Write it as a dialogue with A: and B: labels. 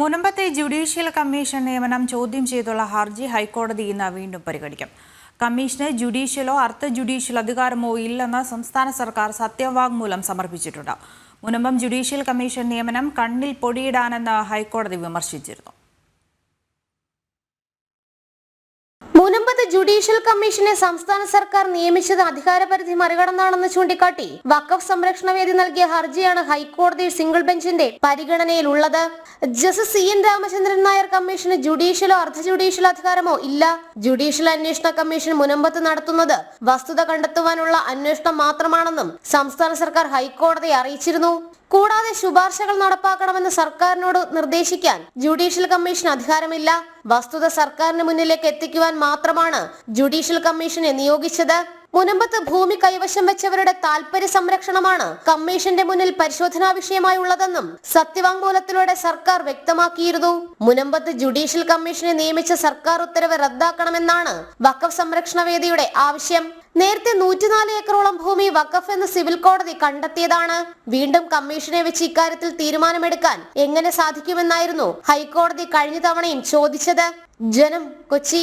A: മുനമ്പത്തെ judicial commission നിയമനം ചോദ്യം ചെയ്തുള്ള ഹർജി ഹൈക്കോടതി ഇന്ന് വീണ്ടും പരിഗണിക്കും. കമ്മീഷന് ജുഡീഷ്യലോ അർദ്ധ ജുഡീഷ്യൽ അധികാരമോ ഇല്ലെന്ന് സംസ്ഥാന സർക്കാർ സത്യവാങ്മൂലം സമർപ്പിച്ചിട്ടുണ്ട്. മുനമ്പം ജുഡീഷ്യൽ കമ്മീഷൻ നിയമനം കണ്ണിൽ പൊടിയിടാനെന്ന് ഹൈക്കോടതി വിമർശിച്ചിരുന്നു.
B: ജുഡീഷ്യൽ കമ്മീഷനെ സംസ്ഥാന സർക്കാർ നിയമിച്ചത് അധികാരപരിധി മറികടന്നാണെന്ന് ചൂണ്ടിക്കാട്ടി വഖഫ് സംരക്ഷണ വേദി നൽകിയ ഹർജിയാണ് ഹൈക്കോടതി സിംഗിൾ ബെഞ്ചിന്റെ പരിഗണനയിലുള്ളത്. Justice C N Ramachandran Nair commission ജുഡീഷ്യലോ അർദ്ധ ജുഡീഷ്യൽ അധികാരമോ ഇല്ല. ജുഡീഷ്യൽ അന്വേഷണ കമ്മീഷൻ മുനമ്പത്ത് നടത്തുന്നത് വസ്തുത കണ്ടെത്തുവാനുള്ള അന്വേഷണം മാത്രമാണെന്നും സംസ്ഥാന സർക്കാർ ഹൈക്കോടതിയെ അറിയിച്ചിരുന്നു. കൂടാതെ ശുപാർശകൾ നടപ്പാക്കണമെന്ന് സർക്കാരിനോട് നിർദ്ദേശിക്കാൻ ജുഡീഷ്യൽ കമ്മീഷൻ അധികാരമില്ല. വസ്തുത സർക്കാരിന് മുന്നിലേക്ക് എത്തിക്കുവാൻ മാത്രമാണ് ജുഡീഷ്യൽ കമ്മീഷനെ നിയോഗിച്ചത്. മുനമ്പത്ത് ഭൂമി കൈവശം വെച്ചവരുടെ താൽപര്യ സംരക്ഷണമാണ് കമ്മീഷന്റെ മുന്നിൽ പരിശോധനാ വിഷയമായി ഉള്ളതെന്നും സത്യവാങ്മൂലത്തിലൂടെ സർക്കാർ വ്യക്തമാക്കിയിരുന്നു. മുനമ്പത്ത് ജുഡീഷ്യൽ കമ്മീഷനെ നിയമിച്ച സർക്കാർ ഉത്തരവ് റദ്ദാക്കണമെന്നാണ് വഖഫ് സംരക്ഷണ വേദിയുടെ ആവശ്യം. നേരത്തെ നൂറ്റിനാല് ഏക്കറോളം ഭൂമി വഖഫ് എന്ന് സിവിൽ കോടതി കണ്ടെത്തിയതാണ്. വീണ്ടും കമ്മീഷനെ വെച്ച് ഇക്കാര്യത്തിൽ തീരുമാനമെടുക്കാൻ എങ്ങനെ സാധിക്കുമെന്നായിരുന്നു ഹൈക്കോടതി കഴിഞ്ഞ തവണയും ചോദിച്ചത്. ജനം കൊച്ചി.